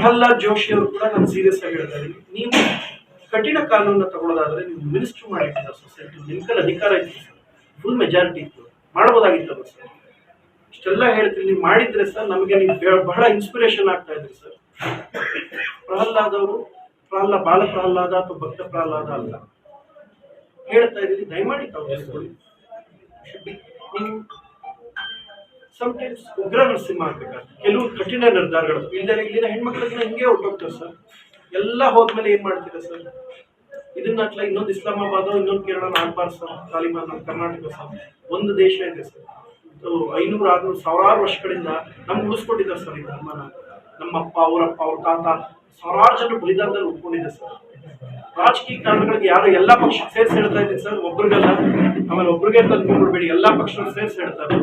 ಪ್ರಹ್ಲಾದ್ ಜೋಶಿ ಅವರು ಕೂಡ ನಾನು ಸೀರಿಯಸ್ ಆಗಿ ಹೇಳ್ತಾ ನೀವು ಕಠಿಣ ಕಾನೂನನ್ನ ತಗೊಳ್ಳೋದಾದ್ರೆ ನೀವು ಮಿನಿಸ್ಟರ್ ಮಾಡಿಟ್ಟಿದ್ದ ಸೊಸೈಟಿ ನಿಮ್ಮ ಅಧಿಕಾರ ಇತ್ತು ಫುಲ್ ಮೆಜಾರಿಟಿ ಇತ್ತು. ಮಾಡ್ಬೋದಾಗಿತ್ತಲ್ಲ ಸರ್? ಇಷ್ಟೆಲ್ಲ ಹೇಳ್ತೀನಿ. ನೀವು ಮಾಡಿದ್ರೆ ಸರ್, ನಮಗೆ ನೀವು ಬಹಳ ಇನ್ಸ್ಪಿರೇಷನ್ ಆಗ್ತಾ ಇದ್ರಿ ಸರ್. ಪ್ರಹ್ಲಾದ್ ಅವರು, ಪ್ರಹ್ಲಾದ, ಬಾಲ ಪ್ರಹ್ಲಾದ ಅಥವಾ ಭಕ್ತ ಪ್ರಹ್ಲಾದ ಅಲ್ಲ. ಹೇಳ್ತಾ ಇದ್ದೀನಿ. ದಯಮಾಡಿ ತಾವು ನೀವು ಸಮಟೈಮ್ಸ್ ಉಗ್ರ ನರಸಿಂಹ ಆಗ್ಬೇಕಾದ್ರೆ ಕೆಲವು ಕಠಿಣ ನಿರ್ಧಾರಗಳು. ಇಲ್ಲದೆ ಇಲ್ಲಿನ ಹೆಣ್ಮಕ್ಳಿಗೆ ಹಿಂಗೆ ಹೊರಟೋಗ್ತಾರೆ ಸರ್? ಎಲ್ಲ ಹೋದ್ಮೇಲೆ ಏನು ಮಾಡ್ತೀರಾ ಸರ್? ಇದನ್ನ ಅಟ್ಲ ಇನ್ನೊಂದು ಇಸ್ಲಾಮಾಬಾದ್, ಇನ್ನೊಂದು ಕೇರಳ ಆಗ್ಬಾರ್ದು ಸರ್ ತಾಲಿಬಾನ್, ಕರ್ನಾಟಕ ಸರ್ ಒಂದು ದೇಶ ಇದೆ ಸರ್. ಐನೂರು, ಆರ್ನೂರು, ಸಾವಿರಾರು ವರ್ಷಗಳಿಂದ ನಮ್ಗೆ ಉಳಿಸ್ಕೊಟ್ಟಿದ್ದಾರೆ ಸರ್ ಈ ಧರ್ಮನ. ನಮ್ಮಪ್ಪ, ಅವರಪ್ಪ, ಅವ್ರ ತಾತ, ಸಾವಿರಾರು ಜನ ಬಲಿದಾನದಲ್ಲಿ ಉಳ್ಕೊಂಡಿದೆ ಸರ್. ರಾಜಕೀಯ ಕಾರಣಗಳಿಗೆ ಯಾರು ಎಲ್ಲಾ ಪಕ್ಷ ಸೇರ್ಸಿ ಹೇಳ್ತಾ ಇದ್ದೀನಿ ಸರ್, ಒಬ್ರಿಗೆಲ್ಲ. ಆಮೇಲೆ ಒಬ್ರಿಗೆ ತಂದ್ಕೊಂಡ್ಬಿಡ್ಬೇಡಿ ಎಲ್ಲಾ ಪಕ್ಷ ಸೇರ್ಸಿ ಹೇಳ್ತಾರೆ.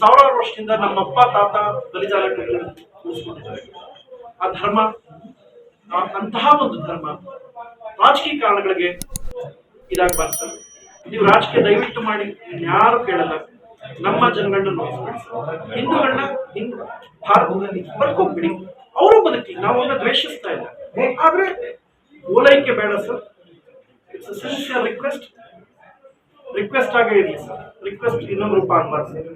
ಸಾವಿರಾರು ವರ್ಷದಿಂದ ನಮ್ಮಪ್ಪ, ತಾತ ಉಳಿಸ್ಕೊಂಡಿದ್ದಾರೆ ಆ ಧರ್ಮ ಅಂತಹ ಒಂದು ಧರ್ಮ ರಾಜಕೀಯ ಕಾರಣಗಳಿಗೆ ಇದಾಗಬಾರ್ದು ಸರ್. ನೀವು ರಾಜಕೀಯ ದಯವಿಟ್ಟು ಮಾಡಿ ಯಾರು ಕೇಳಲ್ಲ. ನಮ್ಮ ಜನಗಳನ್ನ ಹಿಂದೂಗಳನ್ನ ಹಿಂದೂ ಭಾರತದಲ್ಲಿ ಬದುಕೋಗ್ಬಿಡಿ ಅವರು ಬದುಕಿ ನಾವು ಅವ್ರನ್ನ ದ್ವೇಷಿಸ್ತಾ ಇಲ್ಲ. ಆದ್ರೆ ಓಲೈಕೆ ಬೇಡ sir. It's sincere request request ಆಗೇ ಇರಲಿ ಸರ್. ರಿಕ್ವೆಸ್ಟ್ ಇನ್ನೊಂದು ರೂಪ ಆಗ್ಬಾರ್ದು ಸರ್.